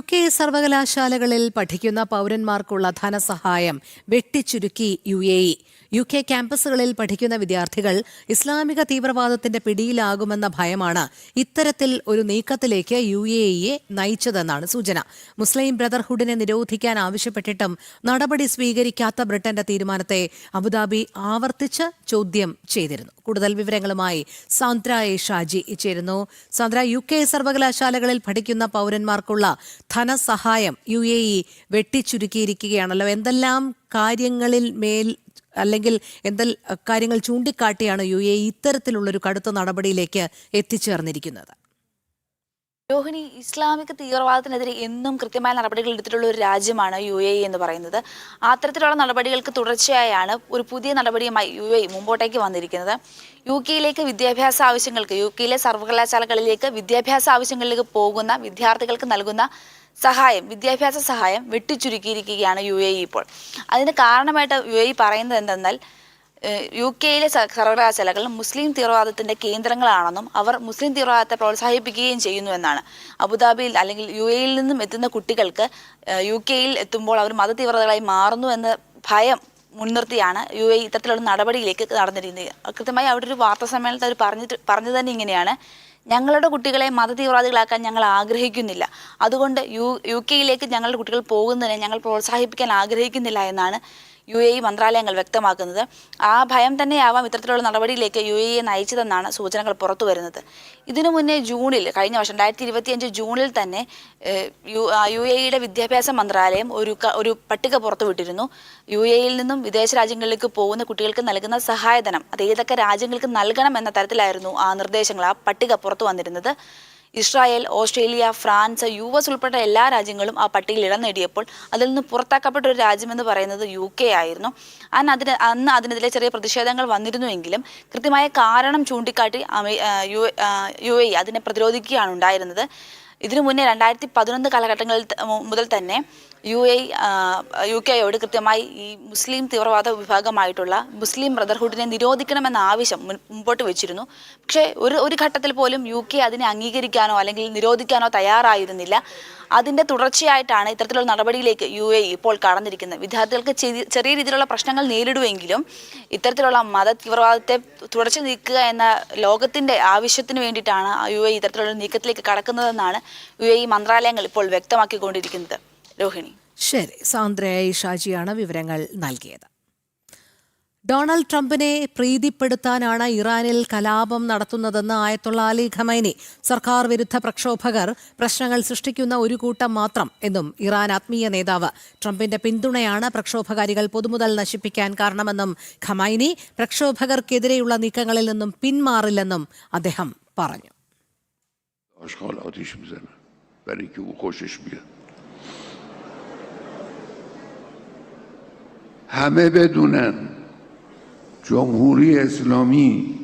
K സർവകലാശാലകളിൽ പഠിക്കുന്ന പൗരന്മാർക്കുള്ള ധനസഹായം വെട്ടിച്ചുരുക്കി U A E. U K ക്യാമ്പസുകളിൽ പഠിക്കുന്ന വിദ്യാർത്ഥികൾ ഇസ്ലാമിക തീവ്രവാദത്തിന്റെ പിടിയിലാകുമെന്ന ഭയമാണ് ഇത്തരത്തിൽ ഒരു നീക്കത്തിലേക്ക് യു എ ഇയെ നയിച്ചതെന്നാണ് സൂചന. മുസ്ലിം ബ്രദർഹുഡിനെ നിരോധിക്കാൻ ആവശ്യപ്പെട്ടിട്ടും നടപടി സ്വീകരിക്കാത്ത ബ്രിട്ടന്റെ തീരുമാനത്തെ അബുദാബി ആവർത്തിച്ച് ചോദ്യം ചെയ്തിരുന്നു. കൂടുതൽ വിവരങ്ങളുമായി സാന്ദ്ര എ ഷാജി ചേരുന്നു. സാന്ദ്ര യു കെ സർവകലാശാലകളിൽ പഠിക്കുന്ന പൗരന്മാർക്കുള്ള ധനസഹായം യു എ ഇ വെട്ടിച്ചുരുക്കിയിരിക്കുകയാണല്ലോ. എന്തെല്ലാം കാര്യങ്ങളിൽ മേൽ അല്ലെങ്കിൽ എന്തെല്ലാം കാര്യങ്ങൾ ചൂണ്ടിക്കാട്ടിയാണ് യു എ ഇത്തരത്തിലുള്ളൊരു കടുത്ത നടപടിയിലേക്ക് എത്തിച്ചേർന്നിരിക്കുന്നത്? രോഹിണി ഇസ്ലാമിക തീവ്രവാദത്തിനെതിരെ എന്നും കൃത്യമായ നടപടികൾ എടുത്തിട്ടുള്ള ഒരു രാജ്യമാണ് യു എ എന്ന് പറയുന്നത്. അത്തരത്തിലുള്ള നടപടികൾക്ക് തുടർച്ചയായാണ് ഒരു പുതിയ നടപടിയുമായി യു എ മുമ്പോട്ടേക്ക് വന്നിരിക്കുന്നത്. യു കെയിലേക്ക് വിദ്യാഭ്യാസ ആവശ്യങ്ങൾക്ക് യു കെയിലെ സർവകലാശാലകളിലേക്ക് വിദ്യാഭ്യാസ ആവശ്യങ്ങളിലേക്ക് പോകുന്ന വിദ്യാർത്ഥികൾക്ക് നൽകുന്ന സഹായം വിദ്യാഭ്യാസ സഹായം വെട്ടിച്ചുരുക്കിയിരിക്കുകയാണ് യു എ ഇപ്പോൾ. അതിന് കാരണമായിട്ട് യു എ പറയുന്നത് എന്തെന്നാൽ യു കെയിലെ സർവകലാശാലകൾ മുസ്ലിം തീവ്രവാദത്തിന്റെ കേന്ദ്രങ്ങളാണെന്നും അവർ മുസ്ലിം തീവ്രവാദത്തെ പ്രോത്സാഹിപ്പിക്കുകയും ചെയ്യുന്നു എന്നാണ്. അബുദാബിയിൽ അല്ലെങ്കിൽ യു എയിൽ നിന്നും എത്തുന്ന കുട്ടികൾക്ക് യു കെയിൽ എത്തുമ്പോൾ അവർ മത തീവ്രതകളായി മാറുന്നു എന്ന ഭയം മുൻനിർത്തിയാണ് യു എ ഇത്തരത്തിലുള്ള നടപടിയിലേക്ക് നടന്നിരിക്കുന്നത് കൃത്യമായി അവിടെ ഒരു വാർത്താ സമ്മേളനത്തിൽ അവർ പറഞ്ഞിട്ട് പറഞ്ഞു തന്നെ ഇങ്ങനെയാണ്. ഞങ്ങളുടെ കുട്ടികളെ മത തീവ്രവാദികളാക്കാൻ ഞങ്ങൾ ആഗ്രഹിക്കുന്നില്ല. അതുകൊണ്ട് യു യു കെയിലേക്ക് ഞങ്ങളുടെ കുട്ടികൾ പോകുന്നതിനെ ഞങ്ങൾ പ്രോത്സാഹിപ്പിക്കാൻ ആഗ്രഹിക്കുന്നില്ല എന്നാണ് യു എ ഇ മന്ത്രാലയങ്ങൾ വ്യക്തമാക്കുന്നത് ആ ഭയം തന്നെയാവാം ഇത്തരത്തിലുള്ള നടപടിയിലേക്ക് യു എ ഇ നയിച്ചതെന്നാണ് സൂചനകൾ പുറത്തു വരുന്നത്. ഇതിനു മുന്നേ ജൂണിൽ കഴിഞ്ഞ വർഷം രണ്ടായിരത്തി ഇരുപത്തിയഞ്ച് ജൂണിൽ തന്നെ യു യു എ ഇയുടെ വിദ്യാഭ്യാസ മന്ത്രാലയം ഒരു ഒരു പട്ടിക പുറത്തുവിട്ടിരുന്നു. യു എ ഇയിൽ നിന്നും വിദേശ രാജ്യങ്ങളിലേക്ക് പോകുന്ന കുട്ടികൾക്ക് നൽകുന്ന സഹായധനം അത് ഏതൊക്കെ രാജ്യങ്ങൾക്ക് നൽകണം എന്ന തരത്തിലായിരുന്നു ആ നിർദ്ദേശങ്ങൾ ആ പട്ടിക പുറത്തു വന്നിരുന്നത്. Israel Australia France U S ഉൾപ്പെട്ട എല്ലാ രാജ്യങ്ങളും ആ പട്ടികയിൽ ഇടം നേടിയപ്പോൾ അതിൽ നിന്ന് പുറത്താക്കപ്പെട്ട ഒരു രാജ്യമെന്ന് പറയുന്നത് യു കെ ആയിരുന്നു. അന്ന് അതിന് അന്ന് അതിനെതിരെ ചെറിയ പ്രതിഷേധങ്ങൾ വന്നിരുന്നുവെങ്കിലും കൃത്യമായ കാരണം ചൂണ്ടിക്കാട്ടി യു യു എ അതിനെ പ്രതിരോധിക്കുകയാണ് ഉണ്ടായിരുന്നത്. ഇതിനു മുന്നേ രണ്ടായിരത്തി പതിനൊന്ന് കാലഘട്ടങ്ങളിൽ മുതൽ തന്നെ യു എ യു കെയോട് കൃത്യമായി ഈ മുസ്ലിം തീവ്രവാദ വിഭാഗമായിട്ടുള്ള മുസ്ലിം ബ്രദർഹുഡിനെ നിരോധിക്കണമെന്ന ആവശ്യം മുമ്പോട്ട് വെച്ചിരുന്നു. പക്ഷേ ഒരു ഒരു ഘട്ടത്തിൽ പോലും യു കെ അതിനെ അംഗീകരിക്കാനോ അല്ലെങ്കിൽ നിരോധിക്കാനോ തയ്യാറായിരുന്നില്ല. അതിന്റെ തുടർച്ചയായിട്ടാണ് ഇത്തരത്തിലുള്ള നടപടിയിലേക്ക് യു എ ഇപ്പോൾ കടന്നിരിക്കുന്നത്. വിദ്യാർത്ഥികൾക്ക് ചെറിയ രീതിയിലുള്ള പ്രശ്നങ്ങൾ നേരിടുമെങ്കിലും ഇത്തരത്തിലുള്ള മത തീവ്രവാദത്തെ തുടച്ചു നീക്കുക എന്ന ലോകത്തിന്റെ ആവശ്യത്തിന് വേണ്ടിയിട്ടാണ് യു എ ഇത്തരത്തിലുള്ള നീക്കത്തിലേക്ക് കടക്കുന്നതെന്നാണ് യു എ മന്ത്രാലയങ്ങൾ ഇപ്പോൾ വ്യക്തമാക്കിക്കൊണ്ടിരിക്കുന്നത്. രോഹിണി. ശരി സാന്ദ്രയായി ഷാജിയാണ് വിവരങ്ങൾ നൽകിയത്. ഡൊണാൾഡ് ട്രംപിനെ പ്രീതിപ്പെടുത്താനാണ് ഇറാനിൽ കലാപം നടത്തുന്നതെന്ന് ആയത്തുള്ള അലി ഖമൈനി സർക്കാർ വിരുദ്ധ പ്രക്ഷോഭകർ പ്രശ്നങ്ങൾ സൃഷ്ടിക്കുന്ന ഒരു കൂട്ടം മാത്രം എന്നും ഇറാൻ ആത്മീയ നേതാവ് ട്രംപിന്റെ പിന്തുണയാണ് പ്രക്ഷോഭകാരികൾ പൊതുമുതൽ നശിപ്പിക്കാൻ കാരണമെന്നും ഖമൈനി പ്രക്ഷോഭകർക്കെതിരെയുള്ള നീക്കങ്ങളിൽ നിന്നും പിന്മാറില്ലെന്നും അദ്ദേഹം പറഞ്ഞു. همه بدونن. جمهوری اسلامی